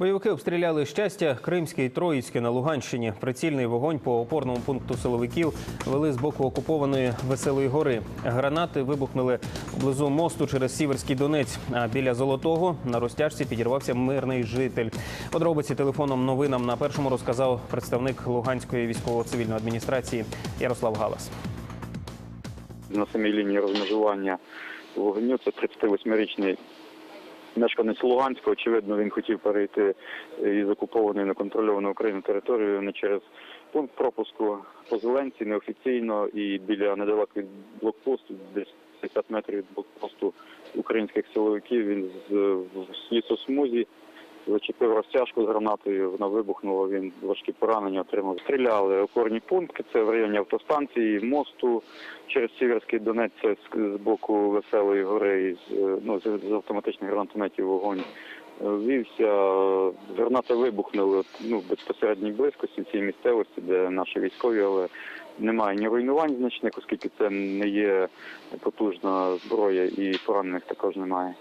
Бойовики обстріляли щастя Кримське і Троїцьке на Луганщині. Прицільний вогонь по опорному пункту силовиків вели з боку окупованої Веселої гори. Гранати вибухнули поблизу мосту через Сіверський Донець. А біля Золотого на розтяжці підірвався мирний житель. Подробиці телефоном новинам на першому розказав представник Луганської військово-цивільної адміністрації Ярослав Галас. на самій лінії розмежування вогню. Це 38-річний мешканець Луганська. Очевидно, він хотів перейти із окупованої неконтрольованої України територію не через пункт пропуску по Зеленці, неофіційно і біля недалеко від блокпосту, десь 50 метрів від блокпосту українських силовиків. Він з в лісосмузі зачепив розтяжку з гранатою, вона вибухнула, він важкі поранення отримав. Стріляли опорні пункти, це в районі автостанції, мосту через Сіверський Донець, це з, боку Веселої гори, з, е, ну, з, автоматичних гранатометів вогонь вівся. Гранати вибухнули ну, в безпосередній близькості цій місцевості, де наші військові, але немає ні руйнувань значних, оскільки це не є потужна зброя і поранених також немає.